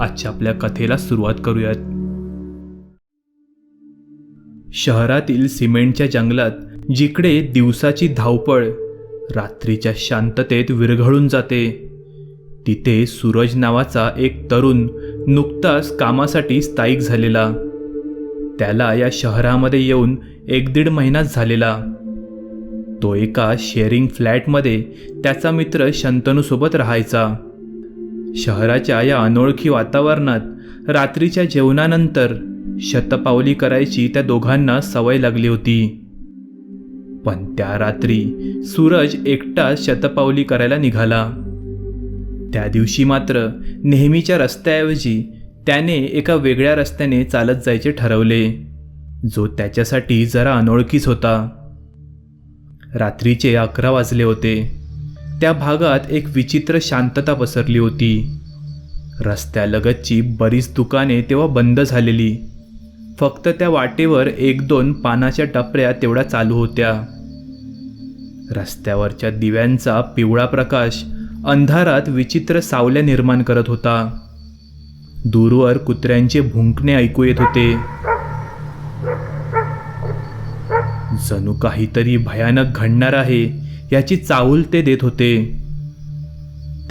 आजच्या आपल्या कथेला सुरुवात करूयात. शहरातील सिमेंटच्या जंगलात जिकडे दिवसाची धावपळ रात्रीच्या शांततेत विरघळून जाते तिथे सूरज नावाचा एक तरुण नुकताच कामासाठी स्थायिक झालेला. त्याला या शहरामध्ये येऊन एक दीड महिनाच झालेला. तो एका शेअरिंग फ्लॅटमध्ये त्याचा मित्र शंतनूसोबत राहायचा. शहराच्या या अनोळखी वातावरणात रात्रीच्या जेवणानंतर शतपावली करायची त्या दोघांना सवय लागली होती. पण त्या रात्री सूरज एकटा शतपावली करायला निघाला. त्या दिवशी मात्र नेहमीच्या रस्त्याऐवजी त्याने एका वेगळ्या रस्त्याने चालत जायचे ठरवले जो त्याच्यासाठी जरा अनोळखीच होता. रात्रीचे अकरा वाजले होते. त्या भागात एक विचित्र शांतता पसरली होती. रस्त्यालगतची बरीच दुकाने तेव्हा बंद झालेली. फक्त त्या वाटेवर एक दोन पानाच्या टपऱ्या तेवढ्या चालू होत्या. रस्त्यावरच्या दिव्यांचा पिवळा प्रकाश अंधारात विचित्र सावल्या निर्माण करत होता. दूरवर कुत्र्यांचे भुंकणे ऐकू येत होते. जणू काहीतरी भयानक घडणार आहे. याची चाहूल ते देत होते.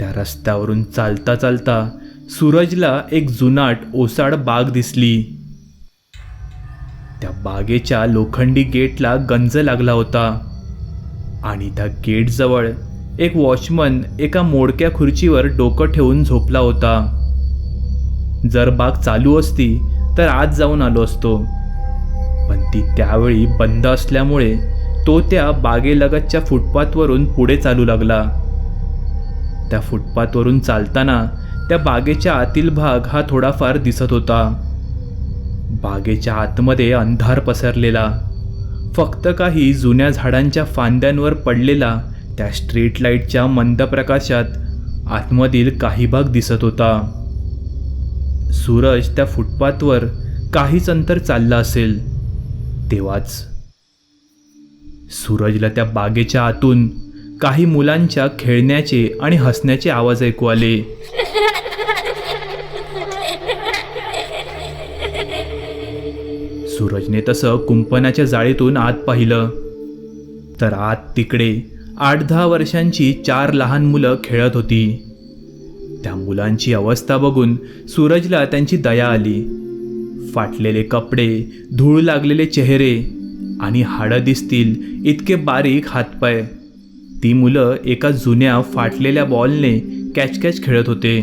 त्या रस्त्यावरून चालता चालता सूरजला एक जुनाट ओसाड बाग दिसली. त्या बागेच्या लोखंडी गेटला गंज लागला होता आणि त्या गेटजवळ एक वॉचमन एका मोडक्या खुर्चीवर डोकं ठेवून झोपला होता. जर बाग चालू असती तर आज जाऊन आलो असतो. पण ती त्यावेळी बंद असल्यामुळे तो त्या बागेलगतच्या फुटपाथवरून पुढे चालू लागला. त्या फुटपाथवरून चालताना त्या बागेच्या आतील भाग हा थोडाफार दिसत होता. बागेच्या आतमध्ये अंधार पसरलेला. फक्त काही जुन्या झाडांच्या फांद्यांवर पडलेला त्या स्ट्रीट लाईटच्या मंद प्रकाशात आतमधील काही भाग दिसत होता. सूरज त्या फुटपाथवर काहीच अंतर चालला असेल. तेव्हाच सूरजला त्या बागेच्या आतून काही मुलांच्या खेळण्याचे आणि हसण्याचे आवाज ऐकू आले. सूरजने तसं कुंपणाच्या जाळीतून आत पाहिलं. तर आत तिकडे आठ दहा वर्षांची चार लहान मुलं खेळत होती. त्या मुलांची अवस्था बघून सूरजला त्यांची दया आली. फाटलेले कपडे धूळ लागलेले चेहरे आणि हाडं दिसतील इतके बारीक हातपाय. ती मुलं एका जुन्या फाटलेल्या बॉलने कॅच कॅच खेळत होते.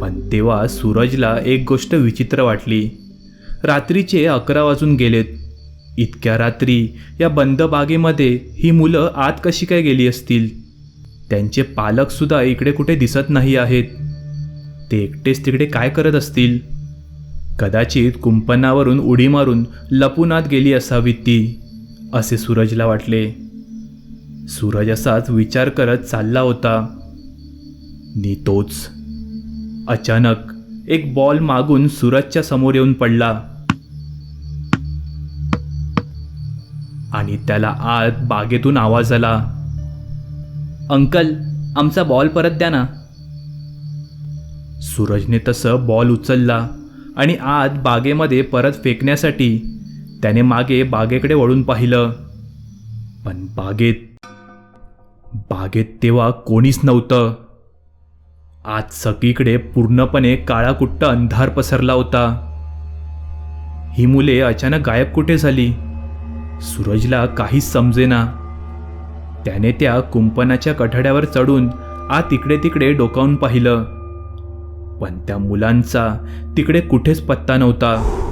पण तेव्हा सूरजला एक गोष्ट विचित्र वाटली. रात्रीचे अकरा वाजून गेलेत. इतक्या रात्री या बंद बागेमध्ये ही मुलं आत कशी काय गेली असतील? त्यांचे पालकसुद्धा इकडे कुठे दिसत नाही आहेत. ते एकटेच तिकडे काय करत असतील? कदाचित कुंपणावरून उडी मारून लपून आत गेली असावी ती असे सूरजला वाटले. सूरज असाच विचार करत चालला होता. नी तोच अचानक एक बॉल मागून सूरजच्या समोर येऊन पडला. आणि त्याला आत बागेतून आवाज आला. अंकल आमचा बॉल परत द्या ना. सूरजने तसं बॉल उचलला. आणि आत बागेमध्ये परत फेकण्यासाठी त्याने मागे बागेकडे वळून पाहिलं. पण बागेत बागेत तेव्हा कोणीच नव्हतं. आज सगळीकडे पूर्णपणे काळाकुट्ट अंधार पसरला होता. ही मुले अचानक गायब कुठे झाली? सूरजला काहीच समजेना. त्याने त्या कुंपणाच्या कठड्यावर चढून आत इकडे तिकडे डोकावून पाहिलं. पण त्या मुलांचा तिकडे कुठेच पत्ता नव्हता.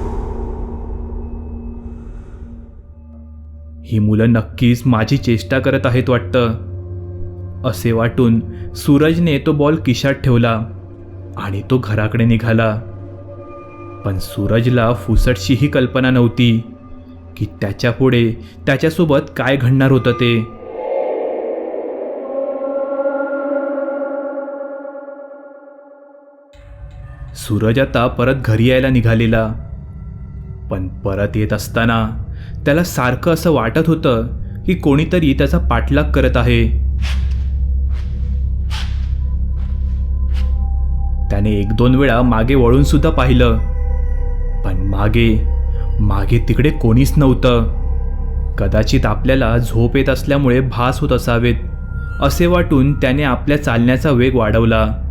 ही मुलं नक्कीच माझी चेष्टा करत आहेत वाटतं. असे वाटून सूरजने तो बॉल किशात ठेवला आणि तो घराकडे निघाला. पण सूरजला फुसटशीही कल्पना नव्हती की त्याच्यापुढे त्याच्यासोबत काय घडणार होतं ते. सूरज आता परत घरी यायला निघालेला. पण परत येत असताना त्याला सारखं असं वाटत होतं की कोणीतरी त्याचा पाठलाग करत आहे. त्याने एक दोन वेळा मागे वळून सुद्धा पाहिलं. पण मागे मागे तिकडे कोणीच नव्हतं. कदाचित आपल्याला झोप येत असल्यामुळे भास होत असावेत असे वाटून त्याने आपल्या चालण्याचा वेग वाढवला.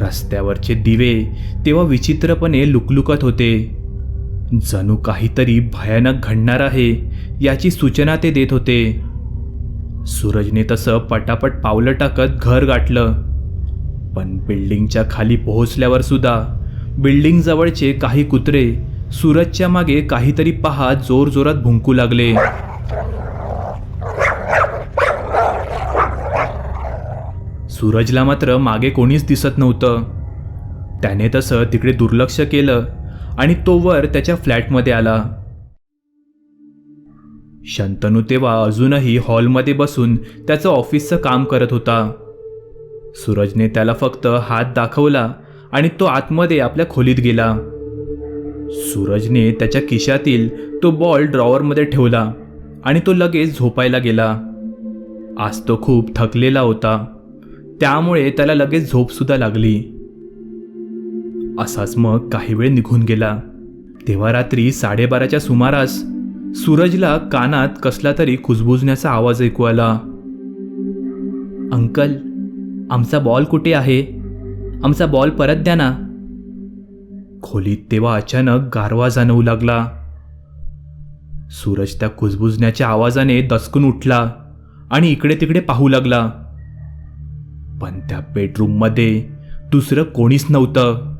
रस्त्यावरचे दिवे तेव्हा विचित्रपणे लुकलुकत होते. जणू काहीतरी भयानक घडणार आहे याची सूचना ते देत होते. सूरजने तसं पटापट पावलं टाकत घर गाठलं. पण बिल्डिंगच्या खाली पोहोचल्यावर सुद्धा बिल्डिंगजवळचे काही कुत्रे सूरजच्या मागे काहीतरी पाहत जोरजोरात भुंकू लागले. सूरजला मात्र मागे कोणीच दिसत नव्हतं. त्याने तसं तिकडे दुर्लक्ष केलं आणि तो वर त्याच्या फ्लॅटमध्ये आला. शंतनू तेव्हा अजूनही हॉलमध्ये बसून त्याचं ऑफिसचं काम करत होता. सूरजने त्याला फक्त हात दाखवला आणि तो आतमध्ये आपल्या खोलीत गेला. सूरजने त्याच्या खिशातील तो बॉल ड्रॉवरमध्ये ठेवला आणि तो लगेच झोपायला गेला. आज तो खूप थकलेला होता. त्यामुळे त्याला लगेच झोपसुद्धा लागली. असाच मग काही वेळ निघून गेला. तेव्हा रात्री साडेबाराच्या सुमारास सूरजला कानात कसला तरी कुजबुजण्याचा आवाज ऐकू आला. अंकल आमचा बॉल कुठे आहे? आमचा बॉल परत द्या ना. खोलीत तेव्हा अचानक गारवा जाणवू लागला. सूरज त्या कुजबुजण्याच्या आवाजाने दचकून उठला आणि इकडे तिकडे पाहू लागला. पण त्या बेडरूममध्ये? दुसरं कोणीच नव्हतं.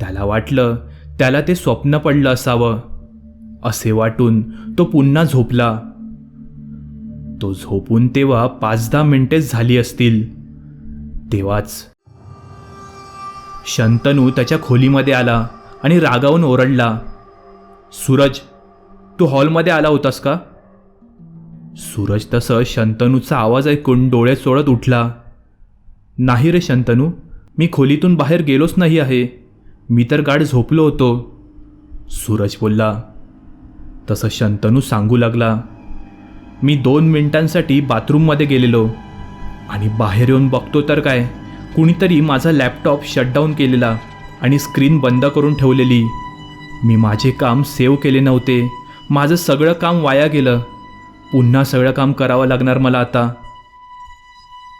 त्याला वाटलं त्याला ते स्वप्न पडलं असावं. असे वाटून तो पुन्हा झोपला. तो झोपून तेव्हा पाच दहा मिनिटेच झाली असतील. तेव्हाच शंतनू त्याच्या खोलीमध्ये आला आणि रागावून ओरडला. सूरज तू हॉलमध्ये आला होतास का? सूरज तसं शंतनूचा आवाज ऐकून डोळे चोळत उठला. नाही रे शंतनू मी खोलीतून बाहेर गेलोच नाही आहे. मी तर गाड झोपलो होतो. सूरज बोलला तसं शंतनू सांगू लागला. मी दोन मिनिटांसाठी बाथरूममध्ये गेलेलो. आणि बाहेर येऊन बघतो तर काय कुणीतरी माझा लॅपटॉप शटडाऊन केलेला आणि स्क्रीन बंद करून ठेवलेली. मी माझे काम सेव्ह केले नव्हते. माझं सगळं काम वाया गेलं. पुन्हा सगळं काम करावं लागणार मला आता.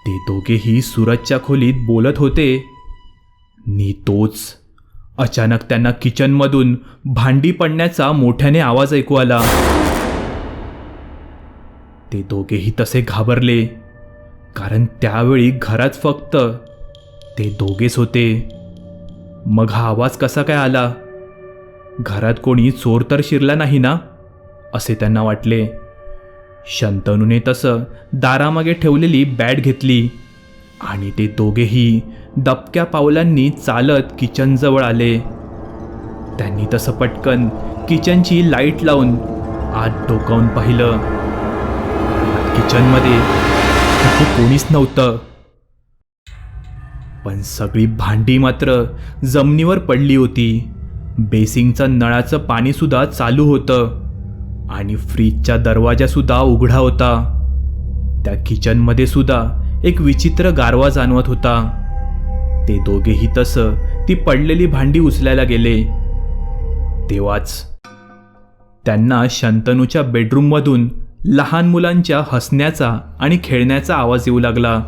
ते दोघेही सूरजच्या खोलीत बोलत होते. नी तोच. अचानक त्यांना किचनमधून भांडी पडण्याचा मोठ्याने आवाज ऐकू आला. ते दोघेही तसे घाबरले कारण त्यावेळी घरात फक्त ते दोघेच होते. मग हा आवाज कसा काय आला? घरात कोणी चोर तर शिरला नाही ना? असे त्यांना वाटले. शंतनूने तसं दारामागे ठेवलेली बॅट घेतली. आणि ते दोघेही दबक्या पावलांनी चालत किचनजवळ आले. त्यांनी तसं पटकन किचनची लाइट लावून आत डोकावून पाहिलं. किचनमध्ये तिथे कोणीच नव्हतं. पण सगळी भांडी मात्र जमिनीवर पडली होती. बेसिंगचं नळाचं पाणीसुद्धा चालू होतं. आणि फ्रीजचा दरवाजासुद्धा उघडा होता. त्या किचनमध्ये सुद्धा एक विचित्र गारवा जाणवत होता. ते दोघेही तसं ती पडलेली भांडी उचलायला गेले. तेव्हाच त्यांना शंतनूच्या बेडरूममधून लहान मुलांच्या हसण्याचा आणि खेळण्याचा आवाज येऊ लागला.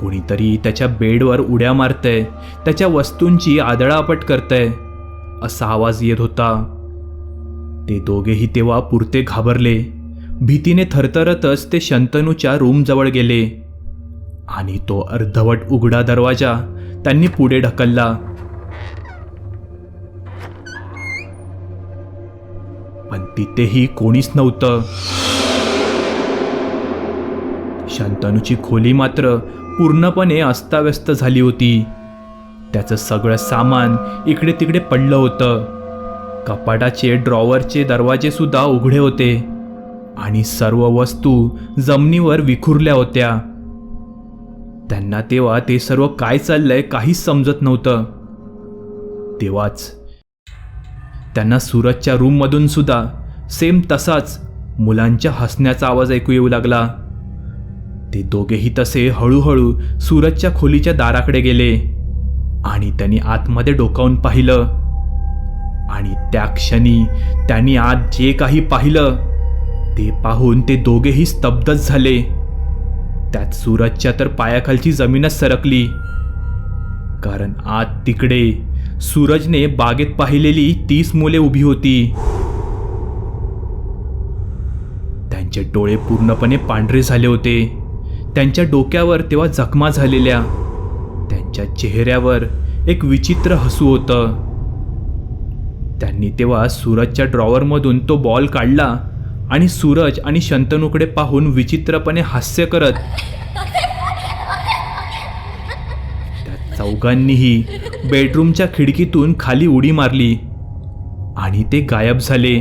कोणीतरी त्याच्या बेडवर उड्या मारतंय त्याच्या वस्तूंची आदळापट करतंय असा आवाज येत होता. ते दोघेही तेव्हा पुरते घाबरले. भीतीने थरथरतच ते शंतनूच्या रूमजवळ गेले. आणि तो अर्धवट उघडा दरवाजा त्यांनी पुढे ढकलला. पण तिथेही कोणीच नव्हतं. शंतनूची खोली मात्र पूर्णपणे अस्ताव्यस्त झाली होती. त्याचं सगळं सामान इकडे तिकडे पडलं होतं. कपाटाचे ड्रॉवरचे दरवाजेसुद्धा उघडे होते. आणि सर्व वस्तू जमिनीवर विखुरल्या होत्या. त्यांना तेव्हा ते सर्व काय चाललंय काहीच समजत नव्हतं. तेव्हाच त्यांना सूरजच्या रूममधून सुद्धा सेम तसाच मुलांच्या हसण्याचा आवाज ऐकू येऊ लागला. ते दोघेही तसे हळूहळू सूरजच्या खोलीच्या दाराकडे गेले आणि त्यांनी आतमध्ये डोकावून पाहिलं. आणि त्या क्षणी त्यांनी आत जे काही पाहिलं ते पाहून ते दोघेही स्तब्धच झाले. त्यात सूरजच्या तर पायाखालची जमीनच सरकली. कारण आत तिकडे सूरजने बागेत पाहिलेली तीस मुले उभी होती. त्यांचे डोळे पूर्णपणे पांढरे झाले होते. त्यांच्या डोक्यावर तेव्हा जखमा झालेल्या. त्यांच्या चेहऱ्यावर एक विचित्र हसू होतं. त्यांनी तेव्हा सूरजच्या ड्रॉवरमधून तो बॉल काढला आणि सूरज आणि शंतनूकडे पाहून विचित्रपणे हास्य करत त्या चौघांनीही बेडरूमच्या खिडकीतून खाली उडी मारली आणि ते गायब झाले.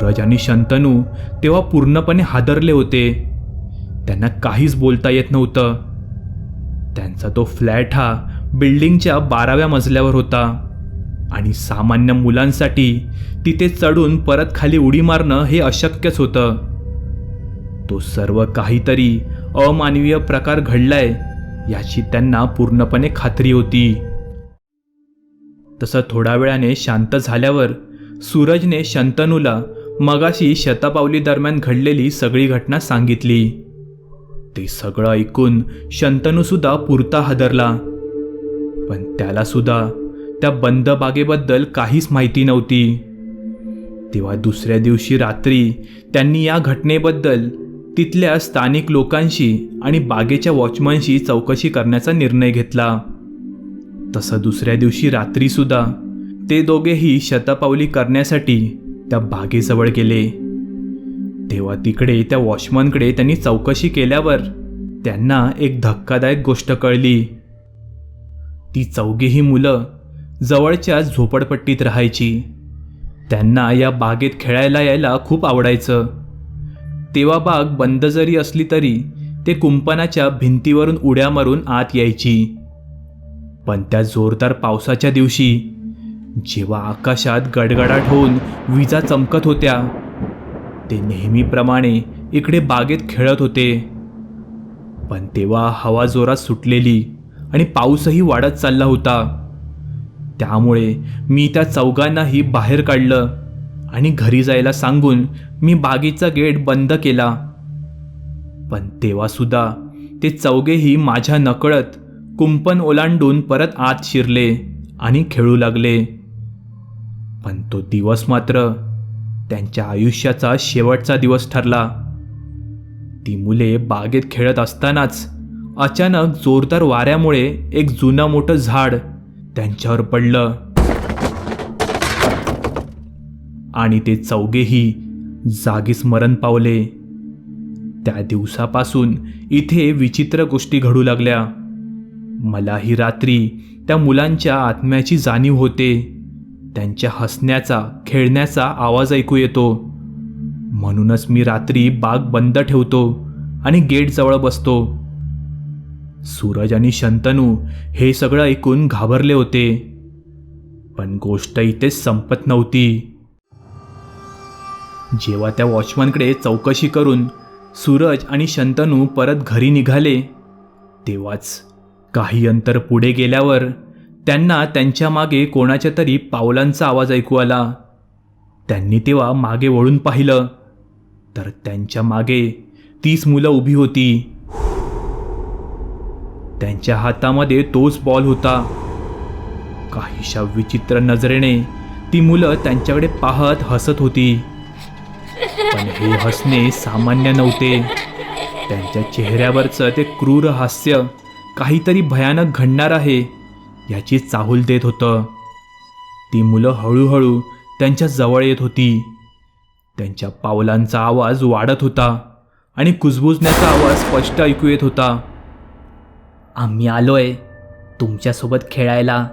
सूरज आणि शंतनू तेव्हा पूर्णपणे हादरले होते. त्यांना काहीच बोलता येत नव्हतं. त्यांचा तो फ्लॅट हा बिल्डिंगच्या बाराव्या मजल्यावर होता आणि सामान्य मुलांसाठी तिथे चढून परत खाली उडी मारणं हे अशक्यच होतं. तो सर्व काहीतरी अमानवीय प्रकार घडलाय याची त्यांना पूर्णपणे खात्री होती. तसं थोड्या वेळाने शांत झाल्यावर सूरजने शंतनूला मगाशी शतपावली दरम्यान घडलेली सगळी घटना सांगितली. ते सगळं ऐकून शंतनूसुद्धा पुरता हादरला. पण त्यालासुद्धा त्या बंद बागेबद्दल काहीच माहिती नव्हती. तेव्हा दुसऱ्या दिवशी रात्री त्यांनी या घटनेबद्दल तिथल्या स्थानिक लोकांशी आणि बागेच्या वॉचमनशी चौकशी करण्याचा निर्णय घेतला. तसं दुसऱ्या दिवशी रात्रीसुद्धा ते दोघेही शतपावली करण्यासाठी त्या बागेजवळ गेले. तेव्हा तिकडे त्या वॉचमनकडे त्यांनी चौकशी केल्यावर त्यांना एक धक्कादायक गोष्ट कळली. ती चौघीही मुलं जवळच्या झोपडपट्टीत राहायची. त्यांना या बागेत खेळायला यायला खूप आवडायचं. तेव्हा बाग बंद जरी असली तरी ते कुंपणाच्या भिंतीवरून उड्या मारून आत यायची. पण त्या जोरदार पावसाच्या दिवशी जेव्हा आकाशात गडगडाट होऊन विजा चमकत होत्या ते नेहमीप्रमाणे इकडे बागेत खेळत होते. पण तेव्हा हवा जोरात सुटलेली आणि पाऊसही वाढत चालला होता. त्यामुळे मी त्या चौघांनाही बाहेर काढलं आणि घरी जायला सांगून मी बागेचा गेट बंद केला. पण तेव्हासुद्धा ते चौघेही माझ्या नकळत कुंपण ओलांडून परत आत शिरले आणि खेळू लागले. पण तो दिवस मात्र त्यांच्या आयुष्याचा शेवटचा दिवस ठरला. ती मुले बागेत खेळत असतानाच अचानक जोरदार वाऱ्यामुळे एक जुनं मोठं झाड त्यांच्यावर पडलं. आणि ते चौघेही जागीच मरण पावले. त्या दिवसापासून इथे विचित्र गोष्टी घडू लागल्या. मलाही रात्री त्या मुलांच्या आत्म्याची जाणीव होते. त्यांच्या हसण्याचा खेळण्याचा आवाज ऐकू येतो. म्हणूनच मी रात्री बाग बंद ठेवतो आणि गेट जवळ बसतो. सूरज आणि शंतनू हे सगळं ऐकून घाबरले होते. पण गोष्ट इथेच संपत नव्हती. जेव्हा त्या वॉचमनकडे चौकशी करून सूरज आणि शंतनू परत घरी निघाले तेव्हाच काही अंतर पुढे गेल्यावर त्यांना त्यांच्या मागे कोणाच्या तरी पावलांचा आवाज ऐकू आला. त्यांनी तेव्हा मागे वळून पाहिलं. तर त्यांच्या मागे तीस मुलं उभी होती. त्यांच्या हातामध्ये तोच बॉल होता. काहीशा विचित्र नजरेने ती मुलं त्यांच्याकडे पाहत हसत होती. पण हे हसणे सामान्य नव्हते. त्यांच्या चेहऱ्यावरचं ते क्रूर हास्य काहीतरी भयानक घडणार आहे. याची चाहूल देत होतं. ती मुलं हळूहळू त्यांच्या जवळ येत होती. त्यांच्या पावलांचा आवाज वाढत होता आणि कुजबुजण्याचा आवाज स्पष्ट ऐकू येत होता. आम्ही आलोय तुमच्यासोबत खेळायला.